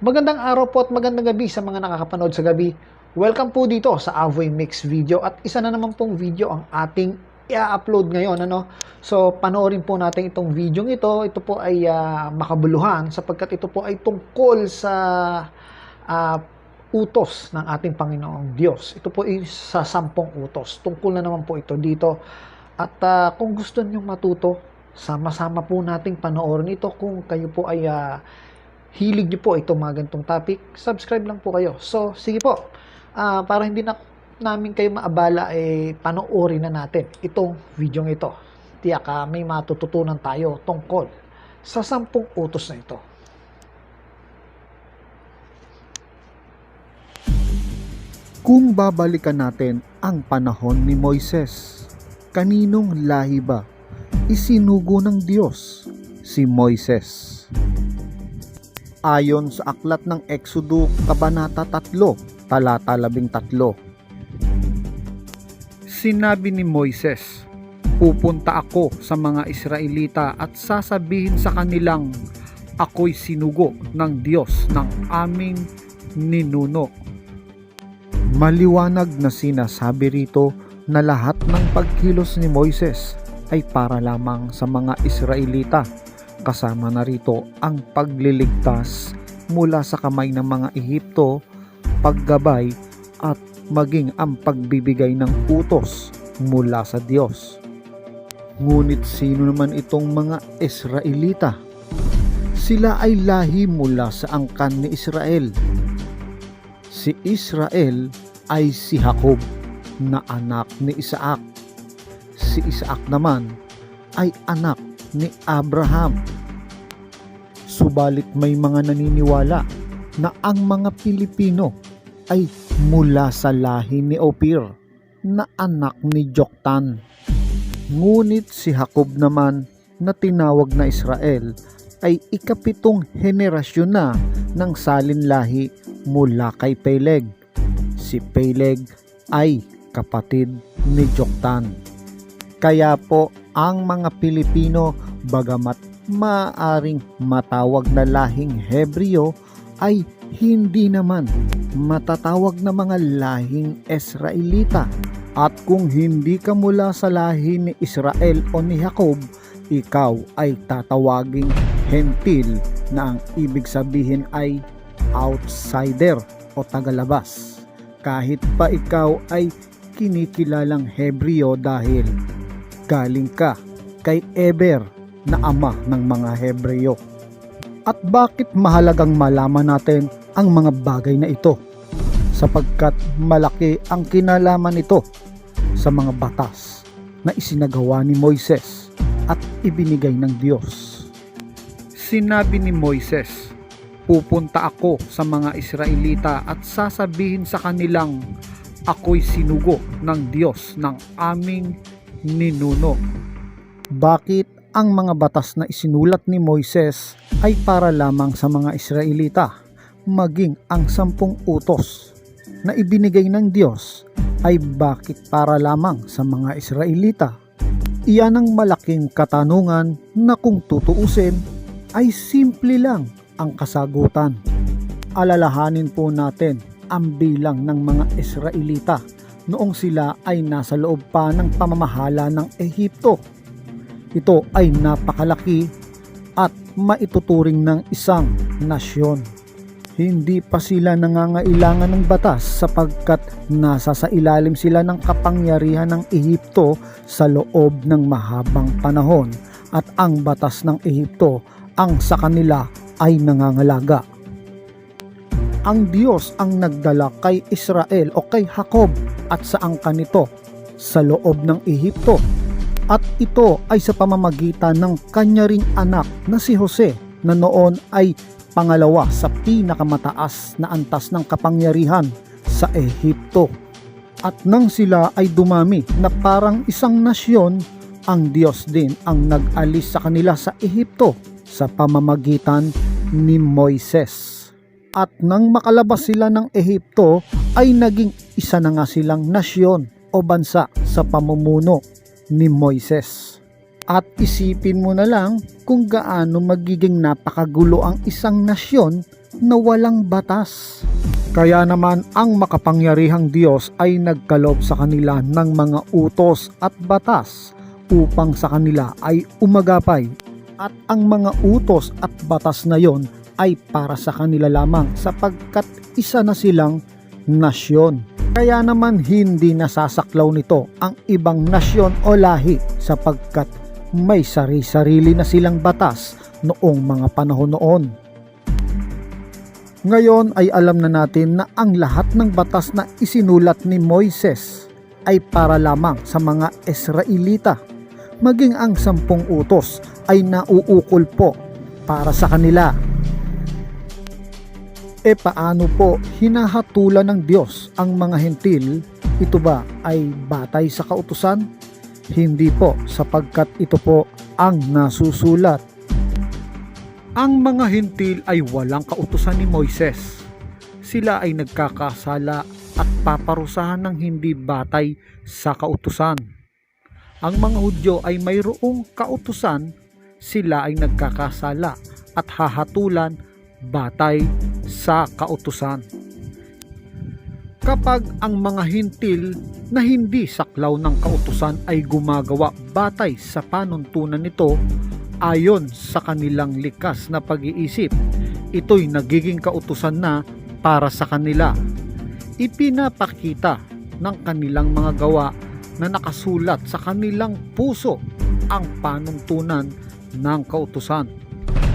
Magandang araw po at magandang gabi sa mga nakakapanood sa gabi. Welcome po dito sa Avoy Mix video at isa na naman pong video ang ating i-upload ngayon ano. So panoorin po natin itong video ito. Ito po ay ah, makabuluhan sapagkat ito po ay tungkol sa ah, utos ng ating Panginoong Diyos. Ito po ay sa sampung utos. Tungkol na naman po ito dito. At ah, kung gusto niyo matuto, sama-sama po nating panoorin ito kung kayo po ay ah, hilig niyo po itong mga ganitong topic, subscribe lang po kayo. So, sige po. Ah, para hindi na namin kayo maabala, eh, panoorin na natin itong video ito. Tiyak ah, may matututunan tayo tungkol sa sampung utos na ito. Kung babalikan natin ang panahon ni Moises, kaninong lahi ba isinugo ng Diyos si Moises? Ayon sa aklat ng Exodo Kabanata 3, talata 13. Sinabi ni Moises, Pupunta ako sa mga Israelita at sasabihin sa kanilang, Ako'y sinugo ng Diyos ng aming ninuno. Maliwanag na sinasabi rito na lahat ng pagkilos ni Moises ay para lamang sa mga Israelita. Kasama na rito ang pagliligtas mula sa kamay ng mga Ehipto, paggabay at maging ang pagbibigay ng utos mula sa Diyos. Ngunit sino naman itong mga Israelita? Sila ay lahi mula sa angkan ni Israel. Si Israel ay si Jacob na anak ni Isaac. Si Isaac naman ay anak ni Abraham. Subalit may mga naniniwala na ang mga Pilipino ay mula sa lahi ni Opir na anak ni Joktan. Ngunit si Jacob naman na tinawag na Israel ay ikapitong henerasyon na ng salin lahi mula kay Peleg. Si Peleg ay kapatid ni Joktan. Kaya po ang mga Pilipino bagamat maaring matawag na lahing Hebreo ay hindi naman matatawag na mga lahing Israelita. At kung hindi ka mula sa lahi ni Israel o ni Jacob, ikaw ay tatawaging hentil na ang ibig sabihin ay outsider o tagalabas. Kahit pa ikaw ay kinikilalang Hebreo dahil galing ka kay Eber na ama ng mga Hebreo. At bakit mahalagang malaman natin ang mga bagay na ito? Sapagkat malaki ang kinalaman nito sa mga batas na isinagawa ni Moises at ibinigay ng Diyos. Sinabi ni Moises, Pupunta ako sa mga Israelita at sasabihin sa kanilang, Ako'y sinugo ng Diyos ng aming ninuno. Bakit ang mga batas na isinulat ni Moises ay para lamang sa mga Israelita, maging ang sampung utos na ibinigay ng Diyos ay bakit para lamang sa mga Israelita? Iyan ang malaking katanungan na kung tutuusin ay simple lang ang kasagutan. Alalahanin po natin ang bilang ng mga Israelita noong sila ay nasa loob pa ng pamamahala ng Ehipto. Ito ay napakalaki at maituturing ng isang nasyon. Hindi pa sila nangangailangan ng batas sapagkat nasa sa ilalim sila ng kapangyarihan ng Ehipto sa loob ng mahabang panahon at ang batas ng Ehipto ang sa kanila ay nangangalaga. Ang Diyos ang nagdala kay Israel o kay Jacob at sa angka nito sa loob ng Ehipto. At ito ay sa pamamagitan ng kanya ring anak na si Jose na noon ay pangalawa sa pinakamataas na antas ng kapangyarihan sa Ehipto. At nang sila ay dumami na parang isang nasyon, ang Diyos din ang nag-alis sa kanila sa Ehipto sa pamamagitan ni Moises. At nang makalabas sila ng Ehipto ay naging isa na nga silang nasyon o bansa sa pamumuno ni Moises. At isipin mo na lang kung gaano magiging napakagulo ang isang nasyon na walang batas. Kaya naman ang makapangyarihang Diyos ay nagkalob sa kanila ng mga utos at batas upang sa kanila ay umagapay. At ang mga utos at batas na yon ay para sa kanila lamang sapagkat isa na silang nasyon. Kaya naman hindi nasasaklaw nito ang ibang nasyon o lahi sapagkat may sari-sarili na silang batas noong mga panahon noon. Ngayon ay alam na natin na ang lahat ng batas na isinulat ni Moises ay para lamang sa mga Israelita. Maging ang sampung utos ay nauukol po para sa kanila. E paano po hinahatulan ng Diyos ang mga hentil? Ito ba ay batay sa kautusan? Hindi po sapagkat ito po ang nasusulat. Ang mga hentil ay walang kautusan ni Moises. Sila ay nagkakasala at paparusahan ng hindi batay sa kautusan. Ang mga Hudyo ay mayroong kautusan, sila ay nagkakasala at hahatulan batay sa kautusan. Kapag ang mga hintil na hindi saklaw ng kautusan ay gumagawa batay sa panuntunan nito ayon sa kanilang likas na pag-iisip, ito'y nagiging kautusan na para sa kanila. Ipinapakita ng kanilang mga gawa na nakasulat sa kanilang puso ang panuntunan ng kautusan.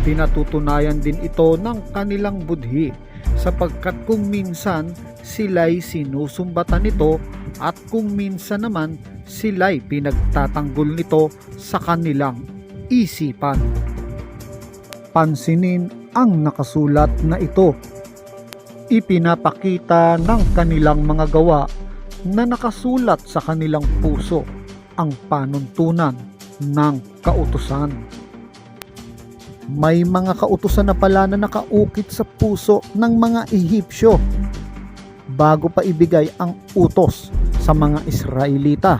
Pinatutunayan din ito ng kanilang budhi sapagkat kung minsan sila'y sinusumbatan nito at kung minsan naman sila'y pinagtatanggol nito sa kanilang isipan. Pansinin ang nakasulat na ito. Ipinapakita ng kanilang mga gawa na nakasulat sa kanilang puso ang panuntunan ng kautusan. May mga kautusan na pala na nakaukit sa puso ng mga Ehipsyo bago pa ibigay ang utos sa mga Israelita.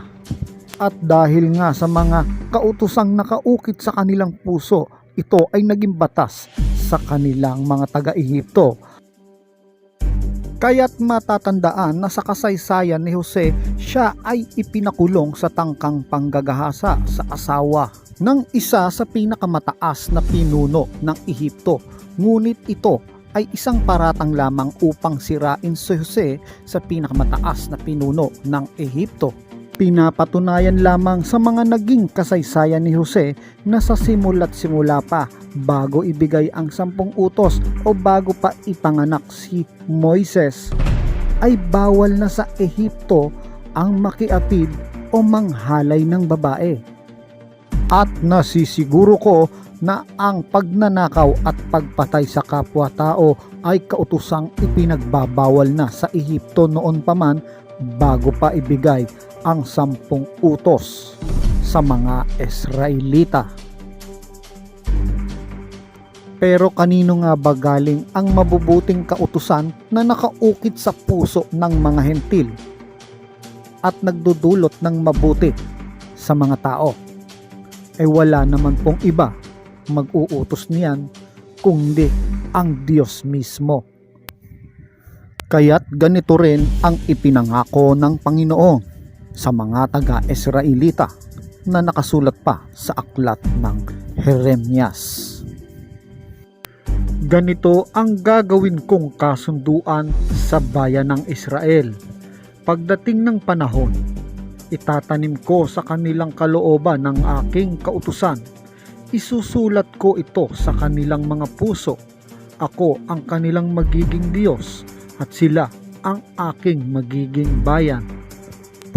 At dahil nga sa mga kautusang nakaukit sa kanilang puso, ito ay naging batas sa kanilang mga taga-Ehipto. Kaya't matatandaan na sa kasaysayan ni Jose, siya ay ipinakulong sa tangkang panggagahasa sa asawa ng isa sa pinakamataas na pinuno ng Ehipto. Ngunit ito ay isang paratang lamang upang sirain si Jose sa pinakamataas na pinuno ng Ehipto. Pinapatunayan lamang sa mga naging kasaysayan ni Jose na sa simula't simula pa bago ibigay ang sampung utos o bago pa ipanganak si Moises ay bawal na sa Ehipto ang makiapid o manghalay ng babae. At nasisiguro ko na ang pagnanakaw at pagpatay sa kapwa-tao ay kautusang ipinagbabawal na sa Ehipto noon pa man bago pa ibigay ang sampung utos sa mga Israelita. Pero kanino nga ba galing ang mabubuting kautusan na nakaukit sa puso ng mga hentil at nagdudulot ng mabuti sa mga tao? Eh wala naman pong iba mag-uutos niyan kundi ang Diyos mismo. Kaya't ganito rin ang ipinangako ng Panginoon sa mga taga-Israelita na nakasulat pa sa aklat ng Jeremias. Ganito ang gagawin kong kasunduan sa bayan ng Israel. Pagdating ng panahon, itatanim ko sa kanilang kalooban ng aking kautusan. Isusulat ko ito sa kanilang mga puso. Ako ang kanilang magiging Diyos at sila ang aking magiging bayan.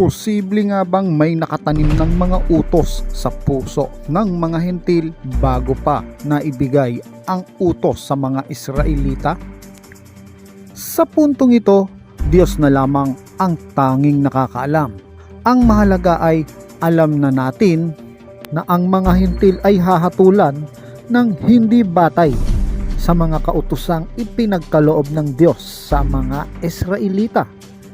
Posible nga bang may nakatanim ng mga utos sa puso ng mga hentil bago pa naibigay ang utos sa mga Israelita? Sa puntong ito, Diyos na lamang ang tanging nakakaalam. Ang mahalaga ay alam na natin na ang mga hentil ay hahatulan ng hindi batay sa mga kautusang ipinagkaloob ng Diyos sa mga Israelita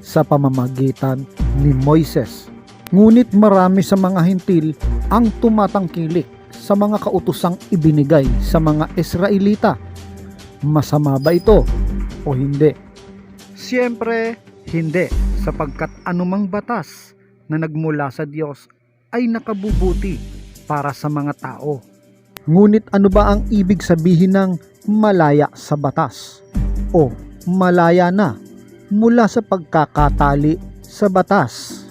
sa pamamagitan ni Moises. Ngunit marami sa mga hintil ang tumatangkilik sa mga kautosang ibinigay sa mga Israelita. Masama ba ito o hindi? Siyempre, hindi sapagkat anumang batas na nagmula sa Diyos ay nakabubuti para sa mga tao. Ngunit ano ba ang ibig sabihin ng malaya sa batas? O malaya na mula sa pagkakatali sa batas?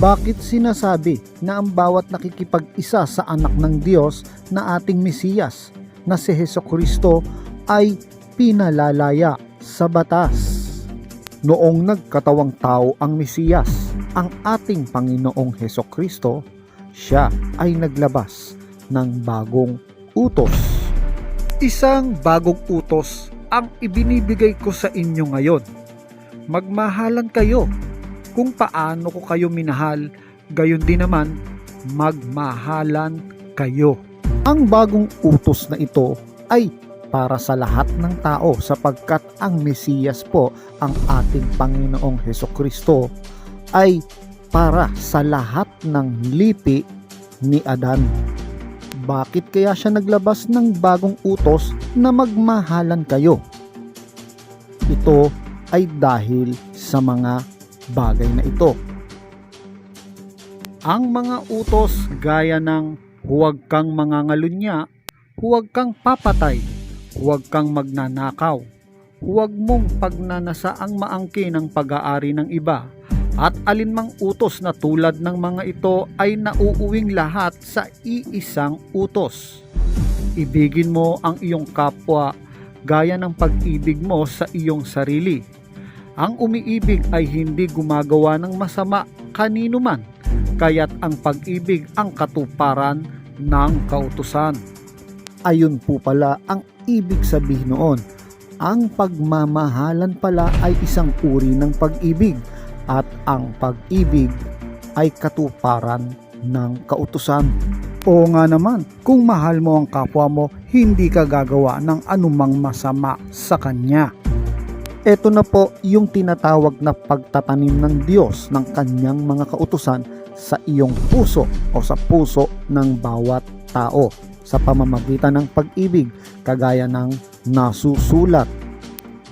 Bakit sinasabi na ang bawat nakikipag-isa sa anak ng Diyos na ating Mesiyas na si Heso Kristo ay pinalalaya sa batas? Noong nagkatawang tao ang Mesiyas, ang ating Panginoong Heso Kristo, siya ay naglabas ng bagong utos. Isang bagong utos ang ibinibigay ko sa inyo ngayon. Magmahalan kayo kung paano ko kayo minahal, gayon din naman magmahalan kayo. Ang bagong utos na ito ay para sa lahat ng tao sapagkat ang Mesiyas po ang ating Panginoong Heso Kristo ay para sa lahat ng lipi ni Adan. Bakit kaya siya naglabas ng bagong utos na magmahalan kayo? Ito ay dahil sa mga bagay na ito. Ang mga utos gaya ng huwag kang mangangalunya, huwag kang papatay, huwag kang magnanakaw, huwag mong pagnanasa ang maangkin ng pag-aari ng iba, at alinmang utos na tulad ng mga ito ay nauuwing lahat sa iisang utos. Ibigin mo ang iyong kapwa gaya ng pag-ibig mo sa iyong sarili. Ang umiibig ay hindi gumagawa ng masama kanino man, kaya't ang pag-ibig ang katuparan ng kautusan. Ayun po pala ang ibig sabihin noon. Ang pagmamahalan pala ay isang uri ng pag-ibig at ang pag-ibig ay katuparan ng kautusan. Oo nga naman, kung mahal mo ang kapwa mo, hindi ka gagawa ng anumang masama sa kanya. Ito na po yung tinatawag na pagtatanim ng Diyos ng kanyang mga kautusan sa iyong puso o sa puso ng bawat tao sa pamamagitan ng pag-ibig kagaya ng nasusulat.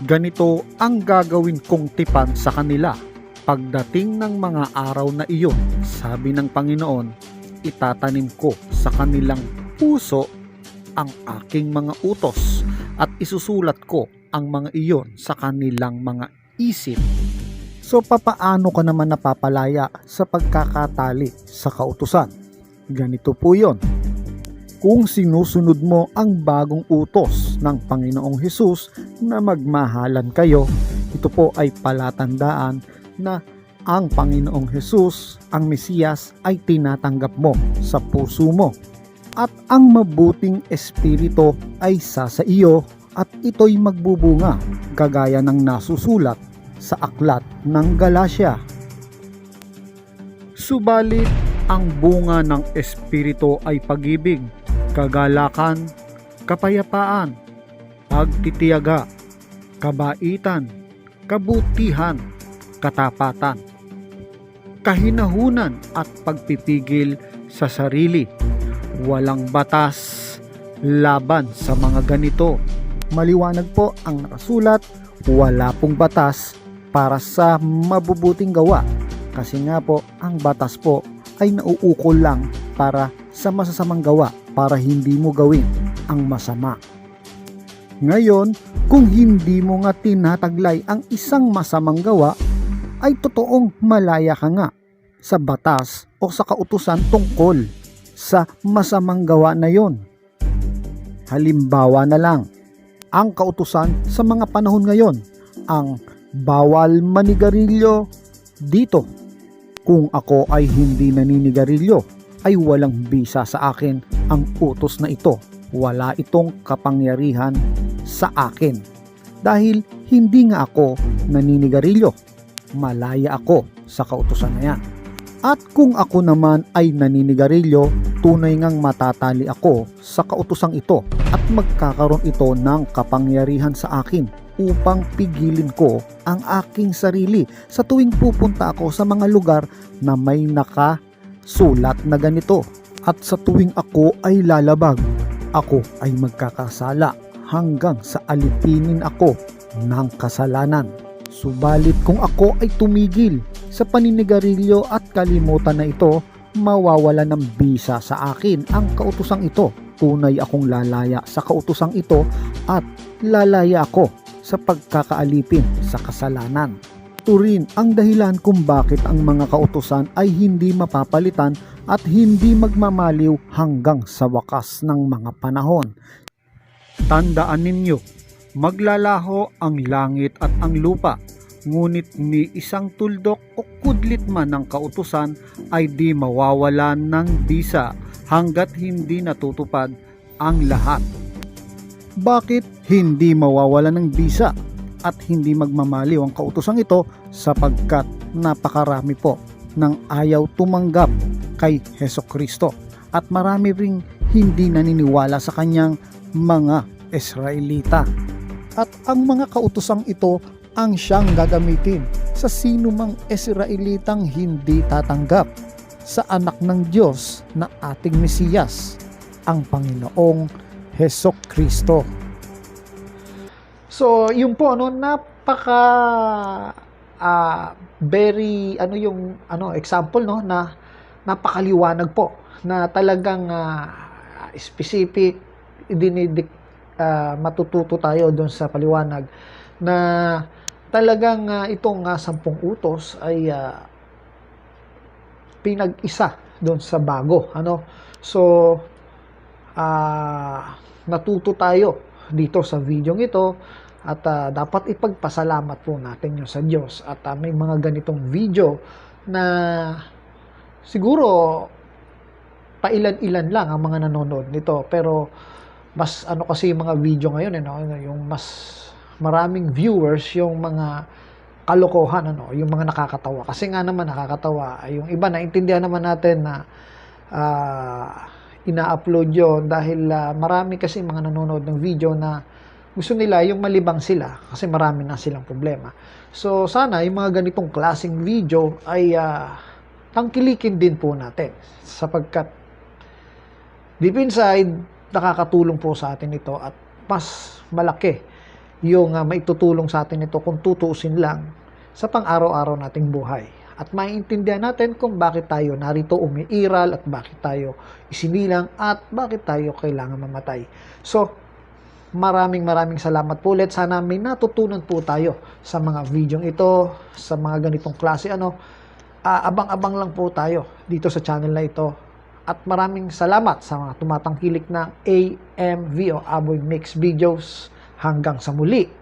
Ganito ang gagawin kong tipan sa kanila pagdating ng mga araw na iyon, sabi ng Panginoon, itatanim ko sa kanilang puso ang aking mga utos at isusulat ko ang mga iyon sa kanilang mga isip. So papaano ka naman napapalaya sa pagkakatali sa kautusan? Ganito po yon. Kung sinusunod mo ang bagong utos ng Panginoong Hesus na magmahalan kayo, ito po ay palatandaan na ang Panginoong Hesus, ang Mesiyas ay tinatanggap mo sa puso mo. At ang mabuting espiritu ay sa sa iyo at ito'y magbubunga gagaya ng nasusulat sa aklat ng Galasya. Subalit, ang bunga ng espiritu ay pag-ibig, kagalakan, kapayapaan, pagtitiyaga, kabaitan, kabutihan, katapatan, kahinahunan at pagpipigil sa sarili. Walang batas laban sa mga ganito. Maliwanag po ang nakasulat, wala pong batas para sa mabubuting gawa. Kasi nga po, ang batas po ay nauukol lang para sa masasamang gawa para hindi mo gawin ang masama. Ngayon, kung hindi mo nga tinataglay ang isang masamang gawa, ay totoong malaya ka nga sa batas o sa kautusan tungkol sa masamang gawa na yon. Halimbawa na lang, ang kautusan sa mga panahon ngayon, ang bawal manigarilyo dito. Kung ako ay hindi naninigarilyo, ay walang bisa sa akin ang utos na ito. Wala itong kapangyarihan sa akin. Dahil hindi nga ako naninigarilyo malaya ako sa kautusan na yan. At kung ako naman ay naninigarilyo, tunay ngang matatali ako sa kautusang ito at magkakaroon ito ng kapangyarihan sa akin upang pigilin ko ang aking sarili sa tuwing pupunta ako sa mga lugar na may nakasulat na ganito. At sa tuwing ako ay lalabag, ako ay magkakasala hanggang sa alipinin ako ng kasalanan. Subalit kung ako ay tumigil sa paninigarilyo at kalimutan na ito, mawawala ng bisa sa akin ang kautosang ito. Tunay akong lalaya sa kautosang ito at lalaya ako sa pagkakaalipin sa kasalanan. Ito rin ang dahilan kung bakit ang mga kautosan ay hindi mapapalitan at hindi magmamaliw hanggang sa wakas ng mga panahon. Tandaan ninyo, maglalaho ang langit at ang lupa, ngunit ni isang tuldok o kudlit man ng kautusan ay di mawawalan ng bisa hanggat hindi natutupad ang lahat. Bakit hindi mawawalan ng bisa at hindi magmamaliw ang kautosang ito sapagkat napakarami po ng ayaw tumanggap kay Heso Kristo at marami ring hindi naniniwala sa kanyang mga Israelita. At ang mga kautosang ito ang siyang gagamitin sa sino mang Israelitang hindi tatanggap sa anak ng Diyos na ating Mesiyas, ang Panginoong Heso Kristo. So, yun po, no, napaka ah, very ano yung ano example no na napakaliwanag po na talagang ah, specific dinidik ah, matututo tayo doon sa paliwanag na talagang ah, itong ah, sampung utos ay ah, pinag-isa doon sa bago ano? So ah, natuto tayo dito sa video ito at ah, dapat ipagpasalamat po natin yun sa Diyos. At ah, may mga ganitong video na siguro pailan-ilan lang ang mga nanonood nito. Pero mas ano kasi yung mga video ngayon eh, no? yung mas maraming viewers yung mga kalokohan ano yung mga nakakatawa kasi nga naman nakakatawa yung iba naintindihan naman natin na ah, ina-upload yon dahil ah, marami kasi mga nanonood ng video na gusto nila yung malibang sila kasi marami na silang problema. So sana yung mga ganitong klaseng video ay ah, tangkilikin din po natin sapagkat deep inside nakakatulong po sa atin ito at mas malaki yung uh, maitutulong sa atin ito kung tutuusin lang sa pang-araw-araw nating buhay. At maiintindihan natin kung bakit tayo narito umiiral at bakit tayo isinilang at bakit tayo kailangan mamatay. So, maraming maraming salamat po ulit. Sana may natutunan po tayo sa mga video ito, sa mga ganitong klase. Ano, Ah, abang-abang lang po tayo dito sa channel na ito. At maraming salamat sa mga tumatangkilik ng AMV o Aboy Mix Videos. Hanggang sa muli.